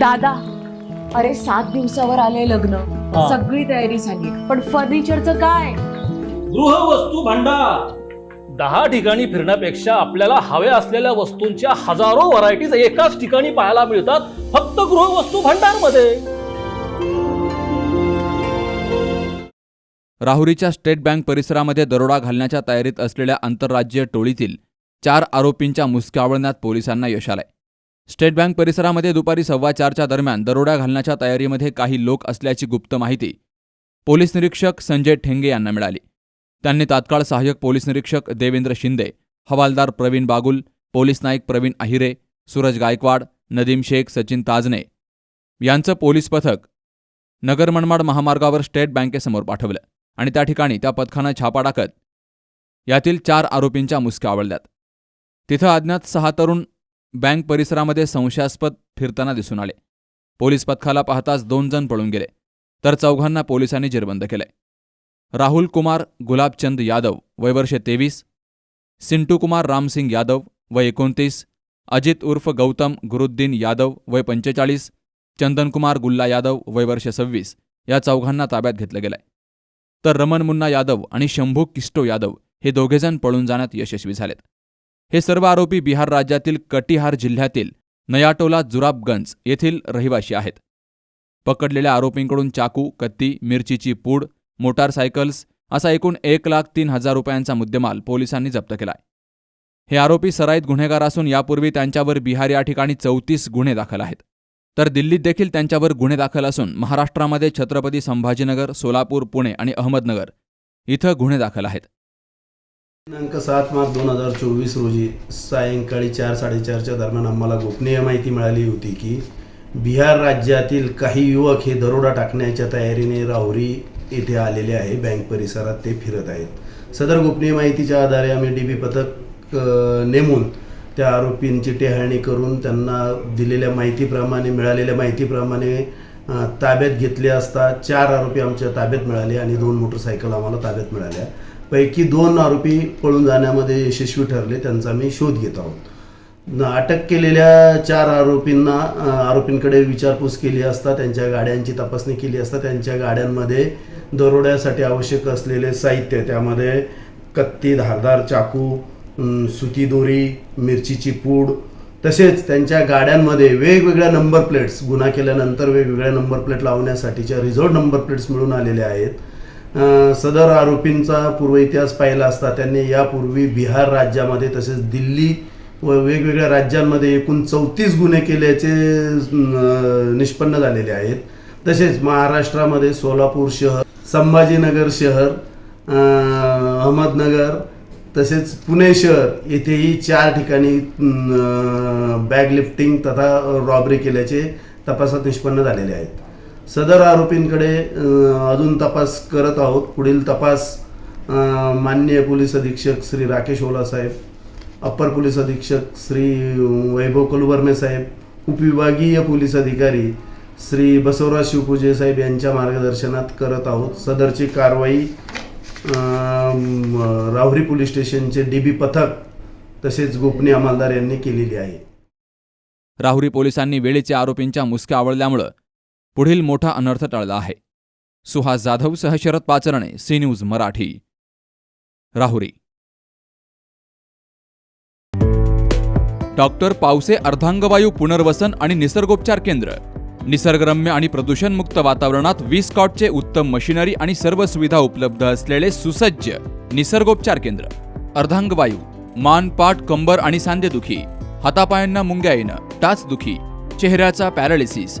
दादा अरे सात दिवसावर आले लग्न. हा. सगळी तयारी झाली. पण फर्निचरचं काय? गृहवस्तू भांडार. दहा ठिकाणी फिरण्यापेक्षा आपल्याला हव्या असलेल्या वस्तूंच्या हजारो व्हरायटीज एकाच ठिकाणी पाहायला मिळतात फक्त गृहवस्तू भांडारमध्ये राहुरीच्या स्टेट बँक परिसरामध्ये दरोडा घालण्याच्या तयारीत असलेल्या आंतरराज्यीय टोळीतील चार आरोपींच्या मुसक्या आवळण्यात पोलिसांना यश आलंय. स्टेट बँक परिसरामध्ये दुपारी सव्वा चारच्या दरम्यान दरोडा घालण्याच्या तयारीमध्ये काही लोक असल्याची गुप्त माहिती पोलीस निरीक्षक संजय ठेंगे यांना मिळाली. त्यांनी तात्काळ सहाय्यक पोलीस निरीक्षक देवेंद्र शिंदे हवालदार प्रवीण बागुल पोलीस नाईक प्रवीण अहिरे सूरज गायकवाड नदीम शेख सचिन ताजने यांचं पोलीस पथक नगर मनमाड महामार्गावर स्टेट बँकेसमोर पाठवलं आणि त्या ठिकाणी त्या पथकानं छापा टाकत यातील चार आरोपींच्या मुसक्या आवडल्यात. तिथं अज्ञात सहा तरुण बँक परिसरामध्ये संशयास्पद फिरताना दिसून आले. पोलीस पथकाला पाहताच दोन जण पळून गेले तर चौघांना पोलिसांनी जेरबंद केलंय. राहुल कुमार गुलाबचंद यादव वय वर्षे तेवीस सिंटू कुमार रामसिंग यादव वय एकोणतीस अजित उर्फ गौतम गुरुद्दीन यादव वय पंचेचाळीस चंदनकुमार गुल्ला यादव वय सव्वीस या चौघांना ताब्यात घेतलं गेलंय. तर रमन मुन्ना यादव आणि शंभू किस्टो यादव हे दोघेजण पळून जाण्यात यशस्वी झालेत. हे सर्व आरोपी बिहार राज्यातील कटिहार जिल्ह्यातील नयाटोला जुराबगंज येथील रहिवाशी आहेत. पकडलेल्या आरोपींकडून चाकू कत्ती मिरचीची पूड मोटारसायकल्स असा एकूण एक लाख तीन हजार रुपयांचा मुद्देमाल पोलिसांनी जप्त केलाय. हे आरोपी सराईत गुन्हेगार असून यापूर्वी त्यांच्यावर बिहार या ठिकाणी चौतीस गुन्हे दाखल आहेत. तर दिल्लीत देखील त्यांच्यावर गुन्हे दाखल असून महाराष्ट्रामध्ये छत्रपती संभाजीनगर सोलापूर पुणे आणि अहमदनगर इथं गुन्हे दाखल आहेत. दिनांक सात मार्च दोन हजार चोवीस रोजी सायंकाळी चार साडेचारच्या दरम्यान आम्हाला गोपनीय माहिती मिळाली होती की बिहार राज्यातील काही युवक हे दरोडा टाकण्याच्या तयारीने राहुरी येथे आलेले आहे. बँक परिसरात ते फिरत आहेत. सदर गोपनीय माहितीच्या आधारे आम्ही डी बी पथक नेमून त्या आरोपींची टेहाळणी करून त्यांना दिलेल्या माहितीप्रमाणे मिळालेल्या माहितीप्रमाणे ताब्यात घेतले असता चार आरोपी आमच्या ताब्यात मिळाले आणि दोन मोटरसायकल आम्हाला ताब्यात मिळाल्या. पैकी दोन आरोपी पळून जाण्यामध्ये यशस्वी ठरले त्यांचा मी शोध घेत आहोत. अटक केलेल्या चार आरोपींना आरोपींकडे विचारपूस केली असता त्यांच्या गाड्यांची तपासणी केली असता त्यांच्या गाड्यांमध्ये दरोड्यासाठी आवश्यक असलेले साहित्य त्यामध्ये कत्ती धारदार चाकू सुती दोरी मिरचीची पूड तसेच त्यांच्या गाड्यांमध्ये वेगवेगळ्या नंबर प्लेट्स गुन्हा केल्यानंतर वेगवेगळ्या नंबर प्लेट लावण्यासाठीच्या रिझॉर्ट नंबर प्लेट्स मिळून आलेल्या आहेत. सदर आरोपींचा पूर्व इतिहास पाहिला असता त्यांनी यापूर्वी बिहार राज्यामध्ये तसेच दिल्ली व वेगवेगळ्या राज्यांमध्ये एकूण चौतीस गुन्हे केल्याचे निष्पन्न झालेले आहेत. तसेच महाराष्ट्रामध्ये सोलापूर शहर संभाजीनगर शहर अहमदनगर तसेच पुणे शहर येथेही चार ठिकाणी बॅग लिफ्टिंग तथा रॉबरी केल्याचे तपासात निष्पन्न झालेले आहेत. सदर आरोपींकडे अजून तपास करत आहोत. पुढील तपास माननीय पोलीस अधीक्षक श्री राकेश ओला साहेब अप्पर पोलीस अधीक्षक श्री वैभव कुलवर्मे साहेब उपविभागीय पोलीस अधिकारी श्री बसवराज शिवपूजे साहेब यांच्या मार्गदर्शनात करत आहोत. सदरची कारवाई राहुरी पोलीस स्टेशनचे डी बी पथक तसेच गोपनीय अंमलदार यांनी केलेली आहे. राहुरी पोलिसांनी वेळेच्या आरोपींच्या मुसक्या आवळल्यामुळं पुढील मोठा अनर्थ टळला आहे. सुहास जाधव सह Sharad Pacharne C news Marathi. Rahuri. Doctor Pawase अर्धांगवायू पुनर्वसन आणि निसर्गोपचार केंद्र. निसर्गरम्य आणि प्रदूषणमुक्त वातावरणात वीस कॉटचे उत्तम मशिनरी आणि सर्व सुविधा उपलब्ध असलेले सुसज्ज निसर्गोपचार केंद्र. अर्धांगवायू मान पाठ कंबर आणि सांधेदुखी हातापायांना मुंग्या येणं टाचदुखी चेहऱ्याचा पॅरालिसिस